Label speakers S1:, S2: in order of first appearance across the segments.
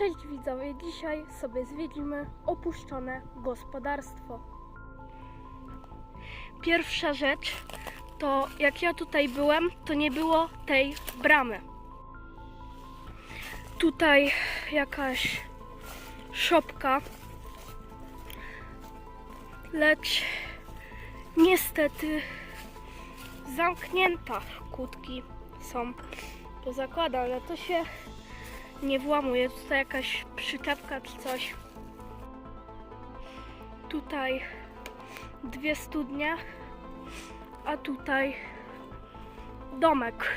S1: Cześć widzowie, dzisiaj sobie zwiedzimy opuszczone gospodarstwo. Pierwsza rzecz to jak ja tutaj byłem, to nie było tej bramy. Tutaj jakaś szopka, lecz niestety zamknięta. Kłódki są pozakładane. To się nie włamuje. Tutaj jakaś przyczepka czy coś. Tutaj dwie studnie, a tutaj domek.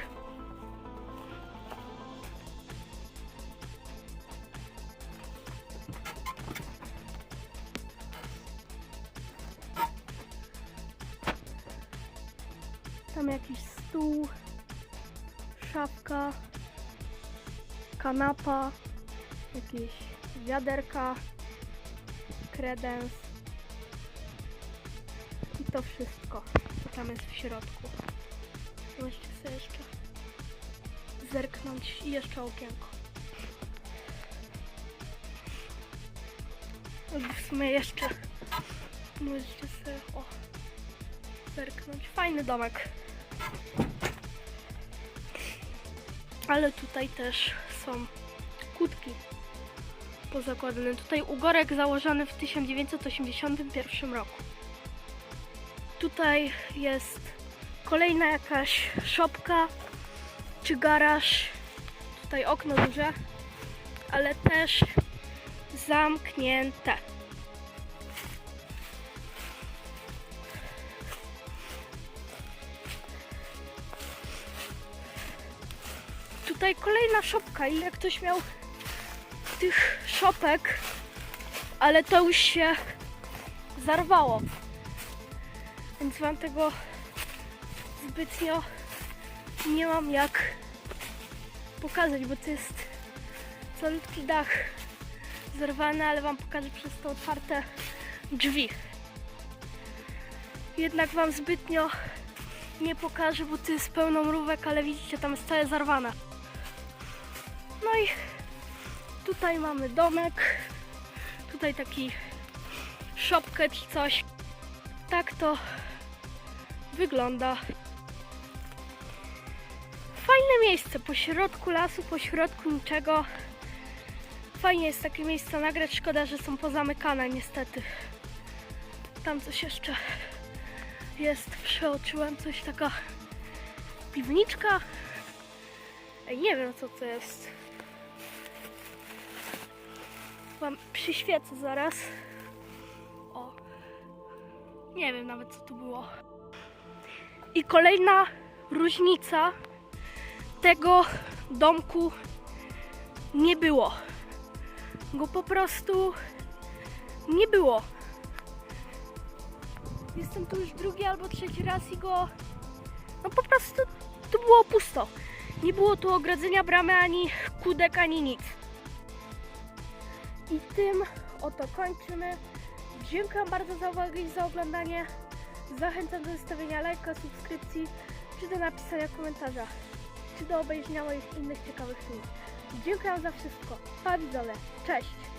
S1: Tam jakiś stół, szafka, kanapa, jakieś wiaderka, kredens i to wszystko, co tam jest w środku. Możecie sobie jeszcze zerknąć i jeszcze okienko. W sumie jeszcze możecie sobie o, zerknąć. Fajny domek. Ale tutaj też są kłódki pozakładane. Tutaj ugorek założony w 1981 roku. Tutaj jest kolejna jakaś szopka czy garaż. Tutaj okno duże, ale też zamknięte. Tutaj kolejna szopka i jak ktoś miał tych szopek, ale to już się zarwało. Więc wam tego zbytnio nie mam jak pokazać, bo to jest calutki dach zerwany, ale wam pokażę przez te otwarte drzwi. Jednak wam zbytnio nie pokażę, bo to jest pełno mrówek, ale widzicie, tam jest całe zarwane. Tutaj mamy domek, tutaj taki szopkę czy coś. Tak to wygląda. Fajne miejsce, po środku lasu, po środku niczego. Fajnie jest takie miejsce nagrać, szkoda, że są pozamykane niestety. Tam coś jeszcze jest, przeoczyłem coś, taka piwniczka. Ej, nie wiem co to jest. Wam przyświecę zaraz. O. Nie wiem nawet co to było. I kolejna różnica tego domku nie było. Go po prostu nie było. Jestem tu już drugi albo trzeci raz i go. No po prostu tu było pusto. Nie było tu ogrodzenia bramy ani kudek, ani nic. I tym oto kończymy. Dziękuję bardzo za uwagę i za oglądanie. Zachęcam do zostawienia lajka, subskrypcji, czy do napisania komentarza, czy do obejrzenia moich innych ciekawych filmów. Dziękuję za wszystko. Pa. Cześć!